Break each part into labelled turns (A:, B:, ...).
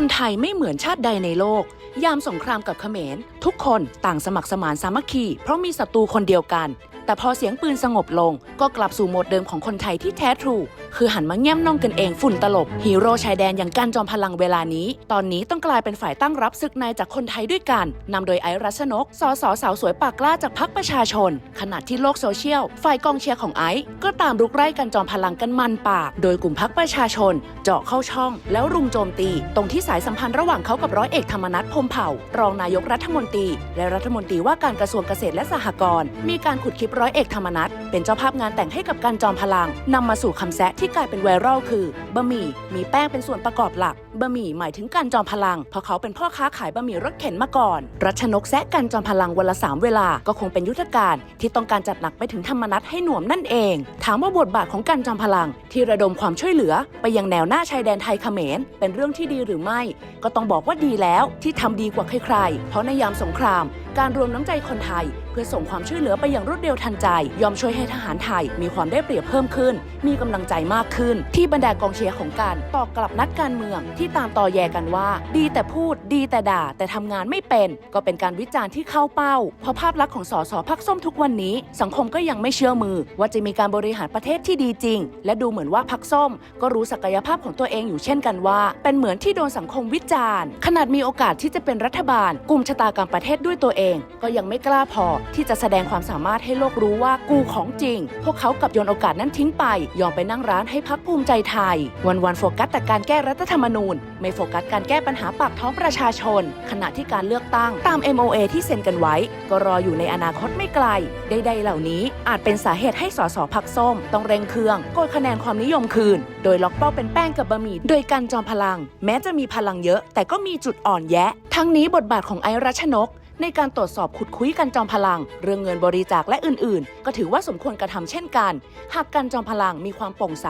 A: คนไทยไม่เหมือนชาติใดในโลก ยามสงครามกับเขมร ทุกคนต่างสมัครสมานสามัคคี เพราะมีศัตรูคนเดียวกัน แต่พอเสียงปืนสงบลง ก็กลับสู่โหมดเดิมของคนไทยที่แท้ทรู คือหันมาแง้มน่องกันเองฝุ่นตลบ ฮีโร่ชายแดนอย่างการจอมพลังเวลานี้ ตอนนี้ต้องกลายเป็นฝ่ายตั้งรับศึกในจากคนไทยด้วยกันนำโดยไอรัชนก สสสาวสวยปากกล้าจากพรรคประชาชน ขณะที่โลกโซเชียล ฝ่ายกองเชียร์ของไอซ์ก็ตามรุกไล่กันจอมพลังกันมันปาก โดยกลุ่มพรรคประชาชน เจาะเข้าช่อง แล้วรุมโจมตี ตรงที่สายสัมพันธ์ระหว่างเขากับร้อยเอกธรรมนัฐพมเผ่ารองนายกรัฐมนตรีและรัฐมนตรีว่าการกระทรวงเกษตรและสหกรณ์มีการขุดคลิปร้อยเอกธรรมนัฐเป็นเจ้าภาพงานแต่งให้กับการจอมพลังนำมาสู่คำแซะที่กลายเป็นไวรัลคือบะหมี่มีแป้งเป็นส่วนประกอบหลัก บะหมี่หมายถึงการจอมพลัง เพราะเขาเป็นพ่อค้าขายบะหมี่รถเข็นมาก่อน รัชนกแซะกันจอมพลังวันละสามเวลา ก็คงเป็นยุทธการที่ต้องการจัดหนักไปถึงธรรมนัตให้หน่วมนั่นเอง ถามว่าบทบาทของการจอมพลัง ที่ระดมความช่วยเหลือ ไปยังแนวหน้าชายแดนไทยเขมร เป็นเรื่องที่ดีหรือไม่ ก็ต้องบอกว่าดีแล้วที่ทำดีกว่าใครๆ เพราะในยามสงคราม การรวมน้ำใจคนไทย เพื่อส่งความช่วยเหลือไปอย่างรวดเร็วทันใจ ยอมช่วยให้ทหารไทยมีความได้เปรียบเพิ่มขึ้น มีกำลังใจมากขึ้น ที่บรรดากองเชียร์ของการตอบกลับนักการเมือง ที่ตามต่อแยกันว่า ดีแต่พูดดีแต่ด่า แต่ทำงานไม่เป็น ก็เป็นการวิจารณ์ที่เข้าเป้า เพราะภาพลักษณ์ของสสพักส้มทุกวันนี้ สังคมก็ยังไม่เชื่อมือ ว่าจะมีการบริหารประเทศที่ดีจริง และดูเหมือนว่าพักส้ม ก็รู้ศักยภาพของตัวเองอยู่เช่นกันว่า เป็นเหมือนที่โดนสังคมวิจารณ์ ขนาดมีโอกาสที่จะเป็นรัฐบาลกลุ่มชะตากรรมประเทศด้วยตัวเองก็ยังไม่กล้าพอที่จะแสดงความสามารถให้โลกรู้ว่ากูของจริง พวกเขากับโยนโอกาสนั้นทิ้งไป ยอมไปนั่งร้านให้พักภูมิใจไทย วันวันๆโฟกัสแต่การแก้รัฐธรรมนูญ ไม่โฟกัสการแก้ปัญหาปากท้องประชาชน ขณะที่การเลือกตั้งตาม MOA ที่เซ็นกันไว้ ก็รออยู่ในอนาคตไม่ไกล ใดๆเหล่านี้อาจเป็นสาเหตุให้สสพักส้ม ต้องเร่งเครื่องโกยคะแนนความนิยมคืน โดยล็อกเป้าเป็นแป้งกับบะหมี่ โดยการจอมพลัง แม้จะมีพลังเยอะ แต่ก็มีจุดอ่อนแยะ ทั้งนี้บทบาทของไอรัชนก ในการตรวจสอบขุดคุยกันจอมพลัง เรื่องเงินบริจาคและอื่นๆ ก็ถือว่าสมควรกระทำเช่นกัน หากกันจอมพลังมีความโปร่งใส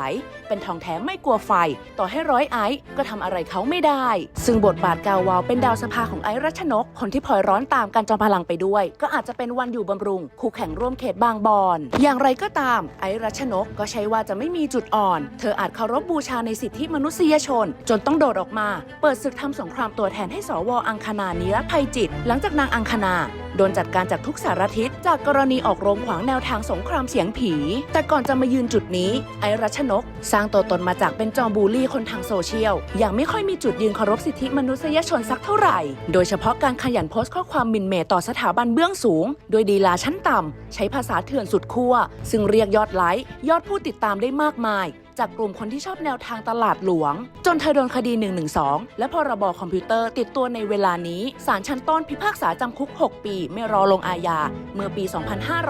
A: เป็นทองแท้ไม่กลัวไฟ ต่อให้ร้อยไอซ์ก็ทำอะไรเขาไม่ได้ ซึ่งบทบาทกาวาวเป็นดาวสภาของไอซ์รัชนก คนที่พลอยร้อนตามกันจอมพลังไปด้วย ก็อาจจะเป็นวันอยู่บำรุง คู่แข่งร่วมเขตบางบอนอย่างไรก็ตาม ไอซ์รัชนกก็ใช่ว่าจะไม่มีจุดอ่อน เธออาจเคารพบูชาในสิทธิมนุษยชน จนต้องโดดออกมา เปิดศึกทำสงครามตัวแทนให้สวอังคณานิรภัยจิต หลังจากนางอังคณาโดนจัดการจากทุกสารทิศจากกรณีออกโรงขวางแนวทางสงครามเสียงผี แต่ก่อนจะมายืนจุดนี้ ไอรัชนก สร้างตัวตนมาจากเป็นจอมบูลลี่คนทางโซเชียลอย่างไม่ค่อยมีจุดยืนเคารพสิทธิมนุษยชนสักเท่าไหร่ โดยเฉพาะการขยันโพสต์ข้อความมินเมต่อสถาบันเบื้องสูง โดยดีลาชั้นต่ำใช้ภาษาเถื่อนสุดขั้วซึ่งเรียกยอดไลค์ยอดผู้ติดตามได้มากมาย จากกลุ่มคนที่ชอบแนวทางตลาดหลวง จนเธอโดนคดี 112 และพรบคอมพิวเตอร์ติดตัวในเวลานี้ศาลชั้นต้นพิพากษาจำคุก 6 ปี ไม่รอลงอาญาเมื่อปี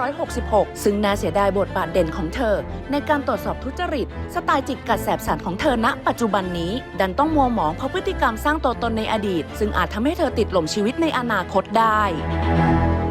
A: 2566 ซึ่งน่าเสียดายบทบาทเด่นของเธอ ในการตรวจสอบทุจริต สไตล์จิกกัดแสบสันของเธอณ ปัจจุบันนี้ ดันต้องมัวหมองเพราะพฤติกรรมสร้างตัวตนในอดีต ซึ่งอาจทำให้เธอติดหล่มชีวิตในอนาคตได้